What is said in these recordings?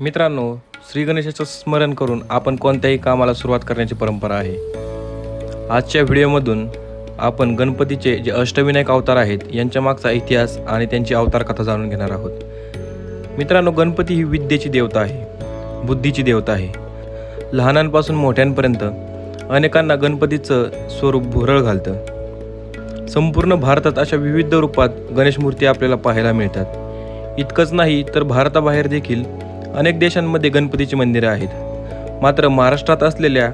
मित्रांनो श्री गणेशाचं स्मरण करून आपण कोणत्याही कामाला सुरुवात करण्याची परंपरा आहे. आजच्या व्हिडिओमधून आपण गणपतीचे जे अष्टविनायक अवतार आहेत यांच्या मागचा इतिहास आणि त्यांची अवतार कथा जाणून घेणार आहोत. मित्रांनो गणपती ही विद्येची देवता आहे बुद्धीची देवता आहे. लहानांपासून मोठ्यांपर्यंत अनेकांना गणपतीचं स्वरूप भुरळ घालतं. संपूर्ण भारतात अशा विविध रूपात गणेश मूर्ती आपल्याला पाहायला मिळतात. इतकंच नाही तर भारताबाहेर देखील अनेक देशांमध्ये गणपतीची मंदिरं आहेत. मात्र महाराष्ट्रात असलेल्या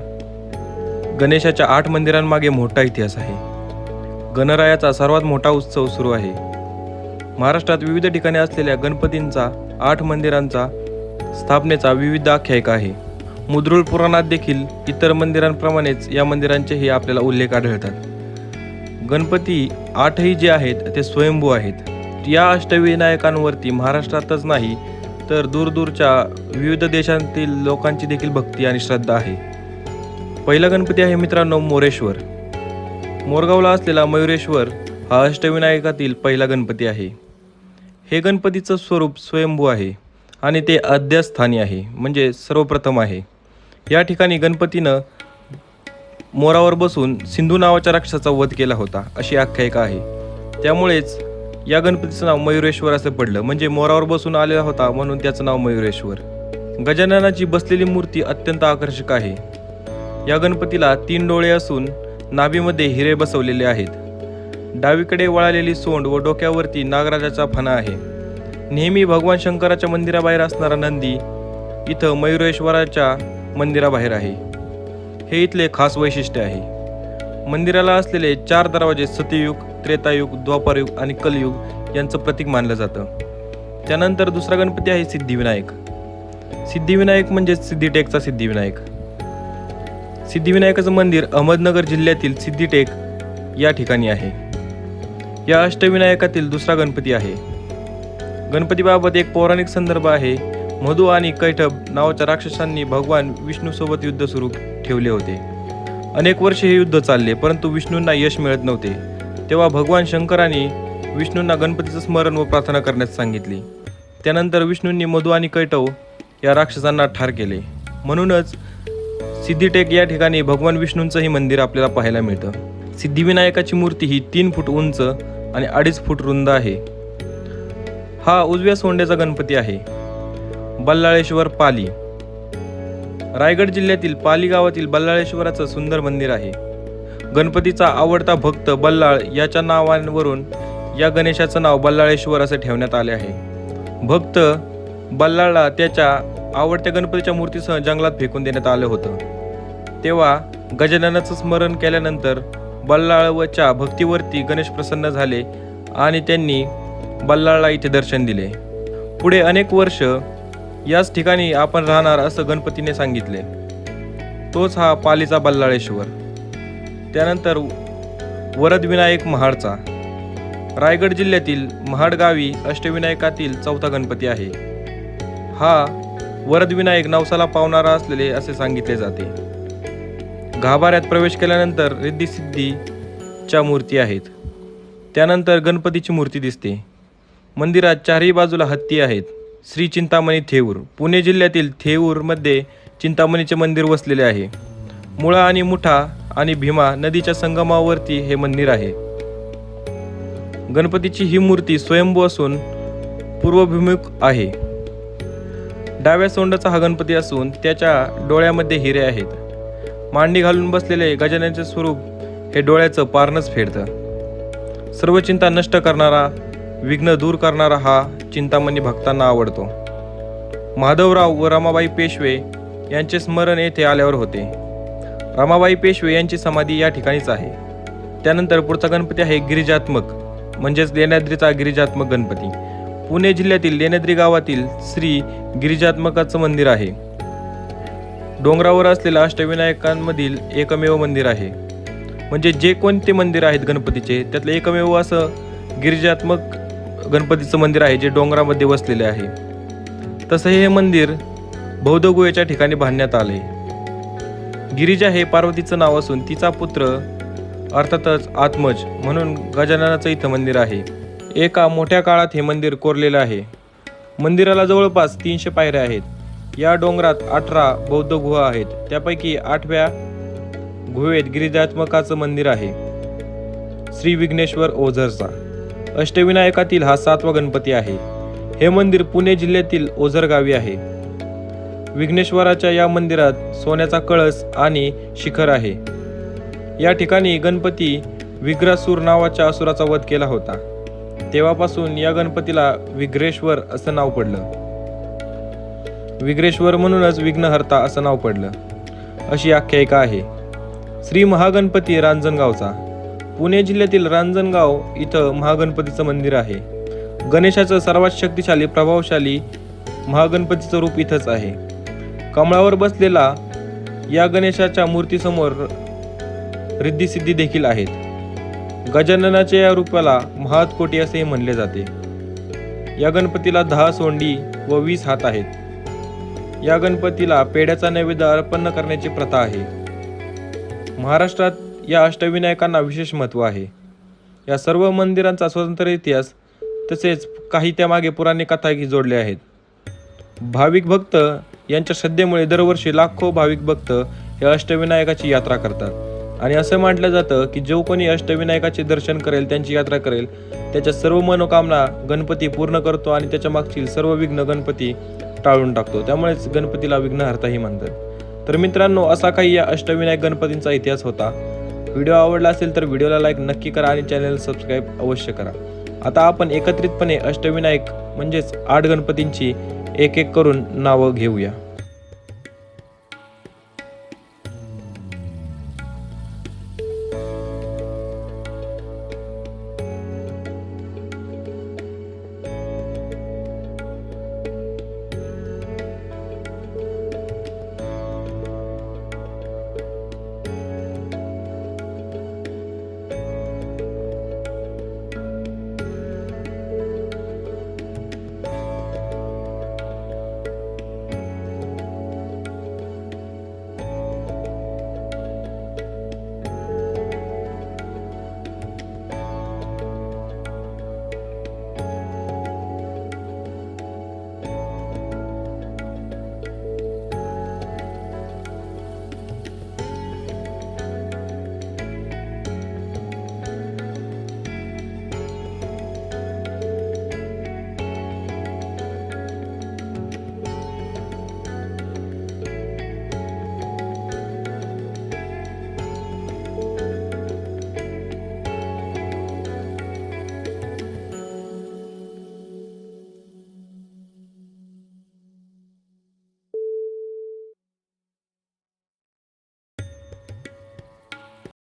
गणेशाच्या आठ मंदिरांमागे मोठा इतिहास आहे. गणरायाचा सर्वात मोठा उत्सव सुरू आहे. महाराष्ट्रात विविध ठिकाणी असलेल्या गणपतींचा आठ मंदिरांचा स्थापनेचा विविध आख्यायिका आहे. मुद्रुळ पुराणात देखील इतर मंदिरांप्रमाणेच या मंदिरांचेही आपल्याला उल्लेख आढळतात. गणपती आठही जे आहेत ते स्वयंभू आहेत. या अष्टविनायकांवरती महाराष्ट्रातच नाही तर दूरदूरच्या विविध देशांतील लोकांची देखील भक्ती आणि श्रद्धा आहे. पहिला गणपती आहे मित्रांनो मोरेश्वर. मोरगावला असलेला मयुरेश्वर हा अष्टविनायकातील पहिला गणपती आहे. हे गणपतीचं स्वरूप स्वयंभू आहे आणि ते अध्यस्थानी आहे म्हणजे सर्वप्रथम आहे. या ठिकाणी गणपतीनं मोरावर बसून सिंधू नावाच्या राक्षसाचा वध केला होता अशी आख्यायिका आहे. त्यामुळेच या गणपतीचं नाव मयुरेश्वर असं पडलं. म्हणजे मोरावर बसून आलेला होता म्हणून त्याचं नाव मयुरेश्वर. गजाननाची बसलेली मूर्ती अत्यंत आकर्षक आहे. या गणपतीला तीन डोळे असून नाभीमध्ये हिरे बसवलेले आहेत. डावीकडे वळालेली सोंड व डोक्यावरती नागराजाचा फणा आहे. नेहमी भगवान शंकराच्या मंदिराबाहेर असणारा नंदी इथं मयुरेश्वराच्या मंदिराबाहेर आहे. हे इथले खास वैशिष्ट्य आहे. मंदिराला असलेले चार दरवाजे सतयुग त्रेतायुग द्वापारयुग आणि कलयुग यांचं प्रतीक मानलं जातं. त्यानंतर दुसरा गणपती आहे सिद्धिविनायक. सिद्धिविनायक म्हणजे सिद्धिटेकचा सिद्धिविनायक. सिद्धिविनायकाचं मंदिर अहमदनगर जिल्ह्यातील सिद्धिटेक या ठिकाणी आहे. या अष्टविनायकातील दुसरा गणपती आहे. गणपतीबाबत एक पौराणिक संदर्भ आहे. मधु आणि कैठब नावाच्या राक्षसांनी भगवान विष्णूसोबत युद्ध सुरू ठेवले होते. अनेक वर्षे हे युद्ध चालले परंतु विष्णूंना यश मिळत नव्हते. तेव्हा भगवान शंकरांनी विष्णूंना गणपतीचं स्मरण व प्रार्थना करण्यास सांगितली. त्यानंतर विष्णूंनी मधु आणि कैटव या राक्षसांना ठार केले. म्हणूनच सिद्धिटेक या ठिकाणी भगवान विष्णूंचंही मंदिर आपल्याला पाहायला मिळतं. सिद्धिविनायकाची मूर्ती ही तीन फूट उंच आणि अडीच फूट रुंद आहे. हा उजव्या सोंड्याचा गणपती आहे. बल्लाळेश्वर पाली. रायगड जिल्ह्यातील पाली गावातील बल्लाळेश्वराचं सुंदर मंदिर आहे. गणपतीचा आवडता भक्त बल्लाळ याच्या नावांवरून या गणेशाचं नाव बल्लाळेश्वर असे ठेवण्यात आले आहे. भक्त बल्लाळला त्याच्या आवडत्या गणपतीच्या मूर्तीसह जंगलात फेकून देण्यात आलं होतं. तेव्हा गजाननाचं स्मरण केल्यानंतर बल्लाळवच्या भक्तीवरती गणेश प्रसन्न झाले आणि त्यांनी बल्लाळला इथे दर्शन दिले. पुढे अनेक वर्ष याच ठिकाणी आपण राहणार असं गणपतीने सांगितले. तोच हा पालीचा बल्लाळेश्वर. त्यानंतर वरदविनायक महाडचा. रायगड जिल्ह्यातील महाड गावी अष्टविनायकातील चौथा गणपती आहे. हा वरदविनायक नवसाला पावणारा असलेले असे सांगितले जाते. गाभाऱ्यात प्रवेश केल्यानंतर रिद्धिसिद्धीच्या मूर्ती आहेत. त्यानंतर गणपतीची मूर्ती दिसते. मंदिरात चारही बाजूला हत्ती आहेत. श्री चिंतामणी थेऊर. पुणे जिल्ह्यातील थेऊरमध्ये चिंतामणीचे मंदिर वसलेले आहे. मुळा आणि मुठा आणि भीमा नदीच्या संगमावरती हे मंदिर आहे. गणपतीची ही मूर्ती स्वयंभू असून पूर्वभिमुख आहे. डाव्या सोंडाचा हा गणपती असून त्याच्या डोळ्यामध्ये हिरे आहेत. मांडी घालून बसलेले गजाननचे स्वरूप हे डोळ्याचं पारणच फेडतं. सर्व चिंता नष्ट करणारा विघ्न दूर करणारा हा चिंतामणी भक्तांना आवडतो. माधवराव व रमाबाई पेशवे यांचे स्मरण येथे आल्यावर होते. रमाबाई पेशवे यांची समाधी या ठिकाणीच आहे. त्यानंतर पुढचा गणपती आहे गिरिजात्मक म्हणजेच लेण्याद्रीचा गिरिजात्मक गणपती. पुणे जिल्ह्यातील लेण्याद्री गावातील श्री गिरिजात्मकाचं मंदिर आहे. डोंगरावर असलेलं अष्टविनायकांमधील एकमेव मंदिर आहे. म्हणजे जे कोणते मंदिर आहेत गणपतीचे त्यातलं एकमेव असं गिरिजात्मक गणपतीचं मंदिर आहे जे डोंगरामध्ये वसलेले आहे. तसं हे मंदिर बौद्ध गुहेच्या ठिकाणी बांधण्यात आले गिरिजा हे पार्वतीचं नाव असून तिचा पुत्र अर्थातच आत्मज म्हणून गजाननाचं इथं मंदिर आहे. एका मोठ्या काळात हे मंदिर कोरलेलं आहे. मंदिराला जवळपास तीनशे पायऱ्या आहेत. या डोंगरात अठरा बौद्ध गुहा आहेत. त्यापैकी आठव्या गुहेत गिरिजात्मकाचं मंदिर आहे. श्री विघ्नेश्वर ओझरचा. अष्टविनायकातील हा सातवा गणपती आहे. हे मंदिर पुणे जिल्ह्यातील ओझर गावी आहे. विघ्नेश्वराच्या या मंदिरात सोन्याचा कळस आणि शिखर आहे. या ठिकाणी गणपती विग्रासूर नावाच्या असुराचा वध केला होता. तेव्हापासून या गणपतीला विघ्रेश्वर असं नाव पडलं. विघ्रेश्वर म्हणूनच विघ्नहर्ता असं नाव पडलं. अशी आख्यायिका आहे. श्री महागणपती रांजणगावचा. पुणे जिल्ह्यातील रांजणगाव इथं महागणपतीचं मंदिर आहे. गणेशाचं सर्वात शक्तिशाली प्रभावशाली महागणपतीचं रूप इथंच आहे. कमळावर बसलेला या गणेशाच्या मूर्तीसमोर रिद्धिसिद्धी देखील आहेत. गजाननाच्या या रूपाला महातकोटी असेही म्हणले जाते. या गणपतीला दहा सोंडी व वीस हात आहेत. या गणपतीला पेड्याचा नैवेद्य अर्पण करण्याची प्रथा आहे. महाराष्ट्रात या अष्टविनायकांना विशेष महत्त्व आहे. या सर्व मंदिरांचा स्वतंत्र इतिहास तसेच काही त्यामागे पुराणे कथाही जोडले आहेत. भाविक भक्त यांच्या श्रद्धेमुळे दरवर्षी लाखो भाविक भक्त हे अष्टविनायकाची यात्रा करतात. आणि असं म्हटलं जातं की जो कोणी अष्टविनायकाचे दर्शन करेल त्यांची यात्रा करेल त्याच्या सर्व मनोकामना गणपती पूर्ण करतो आणि त्याच्या मागची सर्व विघ्न गणपती टाळून टाकतो. त्यामुळेच गणपतीला विघ्नहर्ताही म्हणतात. तर मित्रांनो असा काही या अष्टविनायक गणपतींचा इतिहास होता. व्हिडिओ आवडला असेल तर व्हिडिओला लाईक नक्की करा आणि चॅनल सबस्क्राईब अवश्य करा. आता आपण एकत्रितपणे अष्टविनायक म्हणजेच आठ गणपतींची एक एक करून नावं घेऊया.